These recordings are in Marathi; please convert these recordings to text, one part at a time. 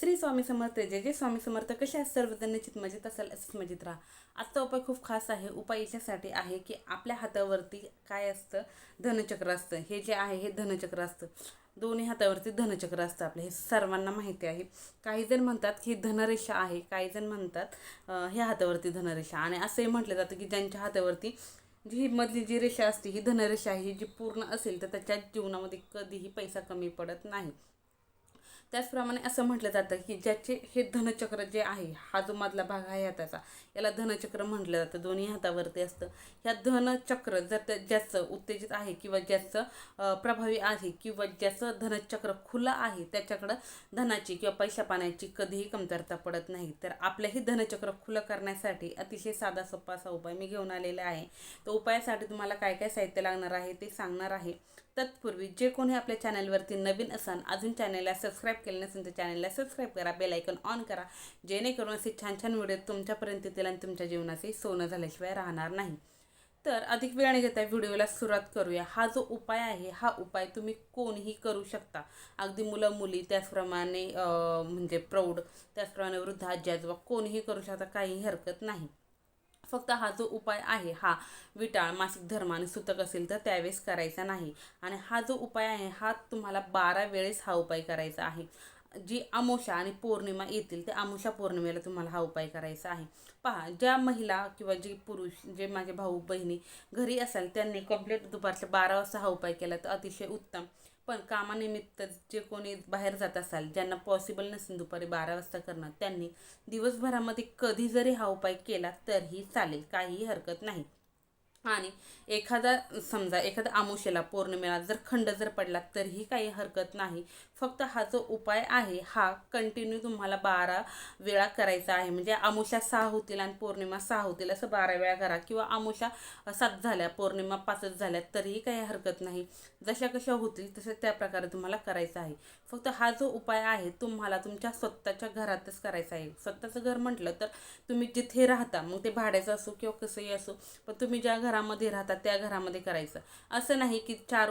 श्री स्वामी समर्थ जे जे स्वामी समर्थ. कसे आहेत सर्वजण निश्चित मजेत असाल असंच मजेत राहा. आजचा उपाय खूप खास आहे. उपाय याच्यासाठी आहे की आपल्या हातावरती काय असतं? धनचक्र असतं. हे जे आहे हे धनचक्र असतं. दोन्ही हातावरती धनचक्र असतं आपलं. हे सर्वांना माहिती आहे. काही जण म्हणतात की धनरेषा आहे. काही जण म्हणतात हे ह्या हातावरती धनरेषा. आणि असंही म्हटलं जातं की ज्यांच्या हातावरती जी ही मधली जी रेषा असते ही धनरेषा आहे ही जी पूर्ण असेल तर त्याच्या जीवनामध्ये कधीही पैसा कमी पडत नाही. त्याचप्रमाणे असं म्हटलं जातं की ज्याचे हे धनचक्र जे आहे हा जो मधला भाग आहे हाताचा याला धनचक्र म्हटलं जातं. दोन्ही हातावरती असतं. ह्या धनचक्र जर त्या ज्याचं उत्तेजित आहे किंवा ज्याचं प्रभावी आहे किंवा ज्याचं धनचक्र खुलं आहे त्याच्याकडं धनाची किंवा पैशा पाण्याची कधीही कमतरता पडत नाही. तर आपलंही धनचक्र खुलं करण्यासाठी अतिशय साधा सोपा असा उपाय मी घेऊन आलेला आहे. तो उपायासाठी तुम्हाला काय काय साहित्य लागणार आहे ते सांगणार आहे. तत्पूर्वी जे कोणी आपल्या चॅनलवरती नवीन असाल अजून चॅनलला सबस्क्राईब केलं नसेल तर चॅनलला सबस्क्राईब करा बेल आयकॉन ऑन करा जेणेकरून असे छान छान व्हिडिओ तुमच्यापर्यंत येतील आणि तुमच्या जीवनाचे सोनं झाल्याशिवाय राहणार नाही. तर अधिक वेळाने घेता व्हिडिओला सुरुवात करूया हा जो उपाय आहे हा उपाय तुम्ही कोणीही करू शकता. अगदी मुलं मुली त्याचप्रमाणे म्हणजे प्रौढ त्याचप्रमाणे वृद्ध आजी आजोबा कोणीही करू शकता काहीही हरकत नाही. फक्त हा जो उपाय आहे हा विटाळ मासिक धर्माने सुतक असेल तर त्यावेळेस करायचा नाही. आणि हा जो उपाय आहे हा तुम्हाला बारा वेळेस हा उपाय करायचा आहे. जी अमोशा आणि पौर्णिमा येतील त्या अमोशा पौर्णिमेला तुम्हाला हा उपाय करायचा आहे. पहा ज्या महिला किंवा जे पुरुष जे माझे भाऊ बहिणी घरी असाल त्यांनी कंप्लीट दुपारच्या बारा वाजता हा उपाय केला तर अतिशय उत्तम. पण कामानिमित्त जे कोणी बाहेर जात असाल ज्यांना पॉसिबल नसेल दुपारी बारा वाजता करणं त्यांनी दिवसभरामध्ये कधी जरी हा उपाय केला तरीही चालेल काहीही हरकत नाही. आणि एखादा समजा एखादा आमुषेला पौर्णिमेला जर खंड जर पडला तरीही काही हरकत नाही. फक्त हा जो उपाय आहे हा कंटिन्यू तुम्हाला बारा वेळा करायचा आहे. म्हणजे आमुषा सहा होतील आणि पौर्णिमा सहा होतील असं बारा वेळा करा. किंवा आमुषा सात झाल्या पौर्णिमा पाचच झाल्या तरीही काही हरकत नाही. जशा कशा होतील तसं त्या प्रकारे तुम्हाला करायचं आहे. फक्त हा जो उपाय आहे तुम्हाला तुमच्या स्वतःच्या घरातच करायचा आहे. स्वतःचं घर म्हटलं तर तुम्ही जिथे राहता मग ते भाड्याचं असो किंवा कसंही असो पण तुम्ही ज्या घरामध्ये राहतात त्या घरामध्ये करायचं. असं नाही की चार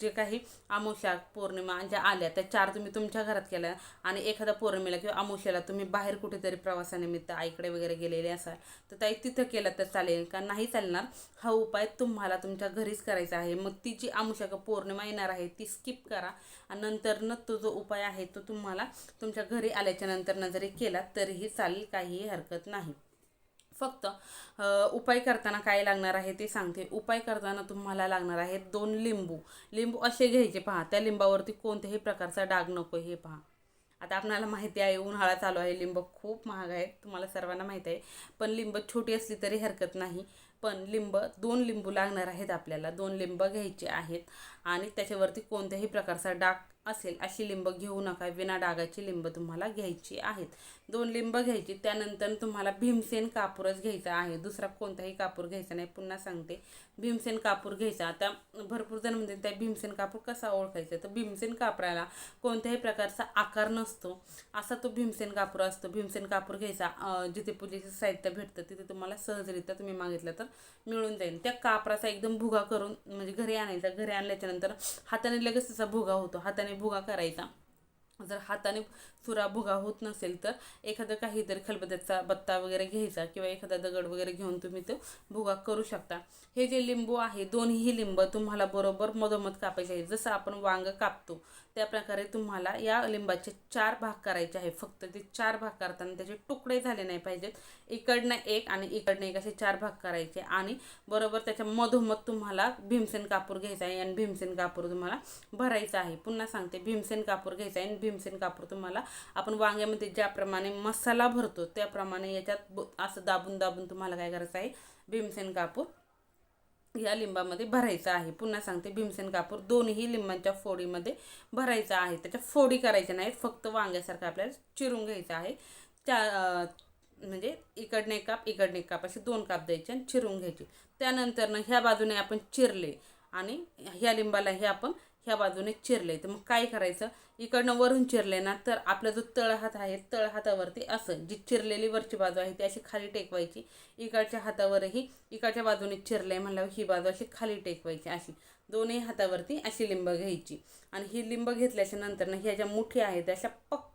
जे काही अमावस्या पौर्णिमा ज्या आल्या त्या चार तुम्ही तुमच्या घरात केल्या आणि एखादा पौर्णिमेला किंवा अमावस्याला तुम्ही बाहेर कुठेतरी प्रवासानिमित्त आईकडे वगैरे गेलेले असाल तर ताई तिथं केलं तर चालेल का? नाही चालणार. हा उपाय तुम्हाला तुमच्या घरीच करायचा आहे. मग ती जी अमावस्या का पौर्णिमा येणार आहे ती स्किप करा. आणि नंतरनं तो जो उपाय आहे तो तुम्हाला तुमच्या घरी आल्याच्या नंतरनं जरी केला तरीही चालेल काहीही हरकत नाही. फक्त उपाय करताना काय लागणार आहे ते सांगते. उपाय करताना तुम्हाला लागणार आहे दोन लिंबू. लिंबू असे घ्यायचे पहा. त्या लिंबावरती कोणत्याही प्रकारचा डाग नको हे पहा. आता आपणाला माहिती आहे उन्हाळा चालू आहे लिंब खूप महाग आहेत. तुम्हाला सर्वांना माहिती आहे. पण लिंब छोटी असली तरी हरकत नाही. पण लिंब दोन लिंबू लागणार आहेत आपल्याला. दोन लिंब घ्यायचे आहेत. आणि त्याच्यावरती कोणत्याही प्रकारचा डाग असेल अशी लिंब घेऊ नका. विना डागाची लिंब तुम्हाला घ्यायची आहेत. दोन लिंब घ्यायची त्यानंतर तुम्हाला भीमसेन कापूरच घ्यायचा आहे. दुसरा कोणताही कापूर घ्यायचा नाही. पुन्हा सांगते. भीमसेन कापूर घ्यायचा. आता भरपूर जण म्हणते त्या भीमसेन कापूर कसा ओळखायचा? तर भीमसेन कापराला कोणत्याही प्रकारचा आकार नसतो. असा तो भीमसेन कापूर असतो. भीमसेन कापूर घ्यायचा. जिथे पूजेचं साहित्य भेटतं तिथे तुम्हाला सहजरित्या तुम्ही मागितलं तर मिळून जाईल. त्या कापराचा एकदम भुगा करून म्हणजे घरी आणायचा. घरी आणल्याच्यानंतर हाताने लगेच त्याचा भुगा होतो. हाताने भुगा करायचा. जर हाताने सुरा भुगा होत नसेल तर एखादं काहीतरी खलबद्याचा बत्ता वगैरे घ्यायचा किंवा एखादा दगड वगैरे घेऊन तुम्ही तो भुगा करू शकता. हे जे लिंबू आहे दोन्ही लिंब तुम्हाला बरोबर मधोमध कापायचे आहे जसं आपण वांग कापतो त्या प्रकारे तुम्हाला या लिंबाचे चार भाग करायचे आहे. फक्त ते चार भाग करताना त्याचे तुकडे झाले नाही पाहिजेत. इकडनं एक आणि इकडनं एक असे चार भाग करायचे. आणि बरोबर त्याच्या मधोमध तुम्हाला भीमसेन कापूर घ्यायचा आहे आणि भीमसेन कापूर तुम्हाला भरायचा आहे. पुन्हा सांगते भीमसेन कापूर घ्यायचा आहे आणि भीमसेन कापूर तुम्हाला आपण वांग्यामध्ये ज्याप्रमाणे मसाला भरतो त्याप्रमाणे याच्यात असं दाबून दाबून तुम्हाला काय करायचं आहे? भीमसेन कापूर या लिंबामध्ये भरायचं आहे. पुन्हा सांगते भीमसेन कापूर दोन्ही लिंबांच्या फोडीमध्ये भरायचं आहे. त्याच्या फोडी करायच्या नाहीत फक्त वांग्यासारखं आपल्याला चिरून घ्यायचं आहे. त्या म्हणजे इकडने काप इकडने काप असे दोन काप द्यायचे आणि चिरून घ्यायचे. त्यानंतरनं ह्या बाजूने आपण चिरले आणि ह्या लिंबाला हे आपण ह्या बाजूने चिरले. तर मग काय करायचं? इकडनं वरून चिरले ना तर आपला जो तळहात आहे तळहातावरती असं जी चिरलेली वरची बाजू आहे ती अशी खाली टेकवायची. इकडच्या हातावरही इकडच्या बाजूने चिरले म्हणल्यावर ही बाजू अशी खाली टेकवायची अशी. दोन्ही हातावरती अशी लिंब घ्यायची. आणि ही लिंब घेतल्याच्या नंतर ना ह्या ज्या मुठी आहेत अशा पक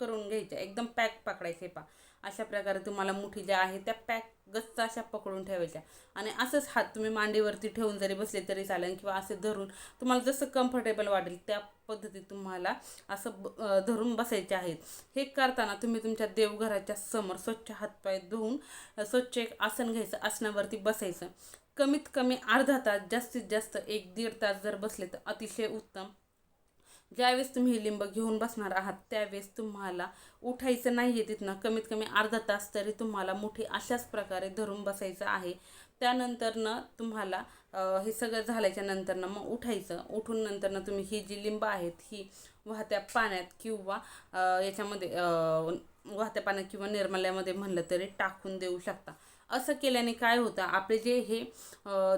करून घ्यायच्या. एकदम पॅक पकडायचे पा. अशा प्रकारे तुम्हाला मुठी ज्या आहे त्या पॅक गच्च अशा पकडून ठेवायच्या. आणि असंच हात तुम्ही मांडीवरती ठेवून जरी बसले तरी चालेल किंवा असे धरून तुम्हाला जसं कम्फर्टेबल वाटेल त्या पद्धतीत तुम्हाला असं ब- धरून बसायचे आहेत. हे करताना तुम्ही तुमच्या देवघराच्या समोर स्वच्छ हातपाय धुवून स्वच्छ एक आसन घ्यायचं. आसनावरती बसायचं. कमीत कमी अर्धा तास जास्तीत जास्त एक दीड तास जर बसले तर अतिशय उत्तम ज्यावेळेस तुम्ही हे लिंब घेऊन बसणार आहात त्यावेळेस तुम्हाला उठायचं नाही आहे तिथनं. कमीत कमी अर्धा तास तरी तुम्हाला मुठी अशाच प्रकारे धरून बसायचं आहे. त्यानंतरनं तुम्हाला हे सगळं झाल्याच्या नंतरनं मग उठायचं. उठून नंतरनं तुम्ही ही जी लिंब आहेत ही वाहत्या पाण्यात किंवा याच्यामध्ये वाहत्या पाण्यात किंवा निर्मल्यामध्ये म्हणलं तरी टाकून देऊ शकता. असं केल्याने काय होतं? आपले जे हे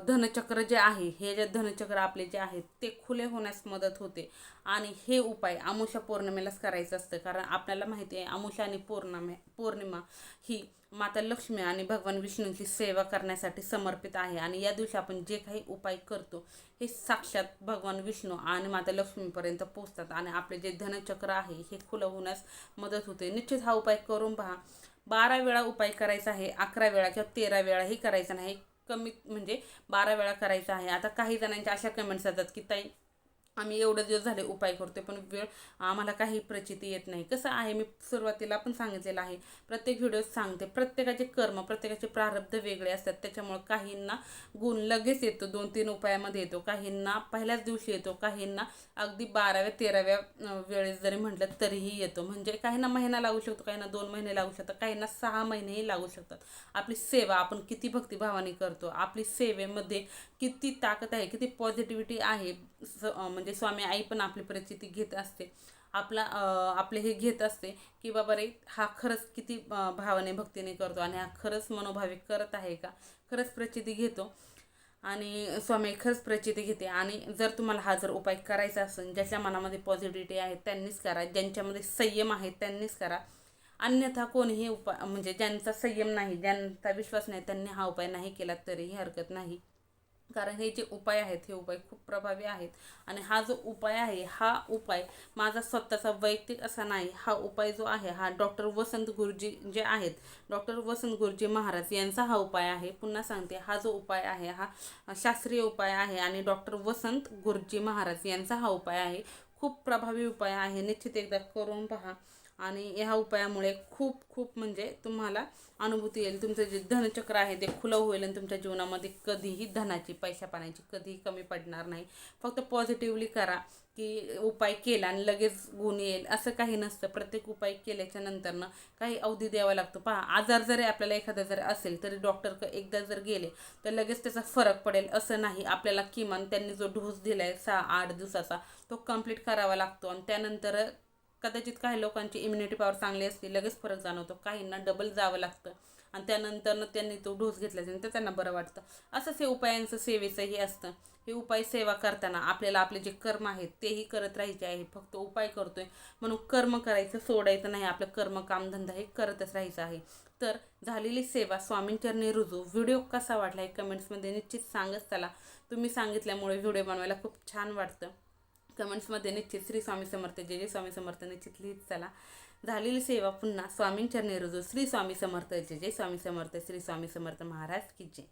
धनचक्र जे आहे हे जे धनचक्र आपले जे आहेत ते खुले होण्यास मदत होते. आणि हे उपाय आमुषा पौर्णिमेलाच करायचं असतं. कारण आपल्याला माहिती आहे आमुषा आणि पौर्णिमे पौर्णिमा ही माता लक्ष्मी आणि भगवान विष्णूंची सेवा करण्यासाठी समर्पित आहे. आणि या दिवशी आपण जे काही उपाय करतो हे साक्षात भगवान विष्णू आणि माता लक्ष्मीपर्यंत पोचतात आणि आपले जे धनचक्र आहे हे खुलं होण्यास मदत होते. निश्चित हा उपाय करून पहा. बारा वेळा उपाय करायचा आहे अकरा वेळा किंवा तेरा वेळाही करायचा नाही. कमीत म्हणजे बारा वेळा करायचा आहे. आता काही जणांच्या अशा कमेंट्स येतात की ताई आम्ही एवढे दिवस झाले उपाय करतोय पण वेळ आम्हाला काही प्रचिती येत नाही. कसं आहे मी सुरुवातीला पण सांगितलेलं आहे प्रत्येक व्हिडिओत सांगते प्रत्येकाचे कर्म प्रत्येकाचे प्रारब्ध वेगळे असतात त्याच्यामुळं काहींना गुण लगेच येतो दोन तीन उपायामध्ये येतो काहींना पहिल्याच दिवशी येतो काहींना अगदी बाराव्या तेराव्या वेळेस जरी म्हटलं तरीही येतो. म्हणजे काहींना महिना लागू शकतो काहींना दोन महिने लागू शकतात काहींना सहा महिनेही लागू शकतात. आपली सेवा आपण किती भक्तिभावाने करतो आपली सेवेमध्ये किती ताकद आहे किती पॉझिटिव्हिटी आहे स म्हणजे म्हणजे स्वामी आई पण आपली परिस्थिती घेत असते. आपला आपले हे घेत असते की बाबा रे हा खरंच किती भावाने भक्तीने करतो आणि हा खरंच मनोभावी करत आहे का? खरंच प्रचिती घेतो. आणि स्वामी खरंच प्रचिती घेते. आणि जर तुम्हाला हा जर उपाय करायचा असेल ज्याच्या मनामध्ये पॉझिटिव्हिटी आहे त्यांनीच करा. ज्यांच्यामध्ये संयम आहे त्यांनीच करा. अन्यथा कोणीही उपाय म्हणजे ज्यांचा संयम नाही ज्यांचा विश्वास नाही त्यांनी हा उपाय नाही केला तरीही हरकत नाही. कारण हे जे उपाय आहेत हे उपाय खूप प्रभावी आहेत. आणि हा जो उपाय आहे हा उपाय माझा स्वतःचा वैयक्तिक असा नाही. हा उपाय जो आहे हा डॉक्टर वसंत गुरुजी जे आहेत डॉक्टर वसंत गुरुजी महाराज यांचा हा उपाय आहे. पुन्हा सांगते हा जो उपाय आहे हा शास्त्रीय उपाय आहे आणि डॉक्टर वसंत गुरुजी महाराज यांचा हा उपाय आहे. खूप प्रभावी उपाय आहे. निश्चित एकदा करून पहा. आणि ह्या उपायामुळे खूप खूप म्हणजे तुम्हाला अनुभूती येईल. तुमचं जे धनचक्र आहे ते खुलं होईल आणि तुमच्या जीवनामध्ये कधीही धनाची पैशा पाण्याची कधीही कमी पडणार नाही. फक्त पॉझिटिव्हली करा की उपाय केला आणि लगेच गुण येईल. असं काही नसतं. प्रत्येक उपाय केल्याच्या नंतरनं काही अवधी द्यावा लागतो. पहा आजार जरी आपल्याला एखादा जर असेल तरी डॉक्टर एकदा जर गेले तर लगेच त्याचा फरक पडेल. असं नाही. आपल्याला किमान त्यांनी जो डोस दिला आहे सहा आठ दिवसाचा तो कंप्लीट करावा लागतो. आणि त्यानंतर कदाचित काही लोकांची इम्युनिटी पॉवर चांगली असते लगेच फरक जाणवतो. काहींना डबल जावं लागतं. आणि त्यानंतरनं त्यांनी तो डोस घेतल्याच्यानंतर त्यांना बरं वाटतं. असंच हे उपायांचं सेवेचंही असतं. हे उपाय सेवा करताना आपल्याला आपले जे कर्म आहेत तेही करत राहायचे आहे. फक्त उपाय करतोय म्हणून कर्म करायचं सोडायचं नाही. आपलं कर्म कामधंदा हे करतच राहायचं आहे. तर झालेली सेवा स्वामींचरणी रुजू. व्हिडिओ कसा वाटला हे कमेंट्समध्ये निश्चित सांगत चला. तुम्ही सांगितल्यामुळे व्हिडिओ बनवायला खूप छान वाटतं. कमेंट्समध्ये निश्चित श्री स्वामी समर्थ जे जे स्वामी समर्थ निश्चित लिहित चला. झालेली सेवा पुन्हा स्वामींच्या रुजू श्री स्वामी समर्थ जय जय स्वामी समर्थ श्री स्वामी समर्थ महाराज की जय.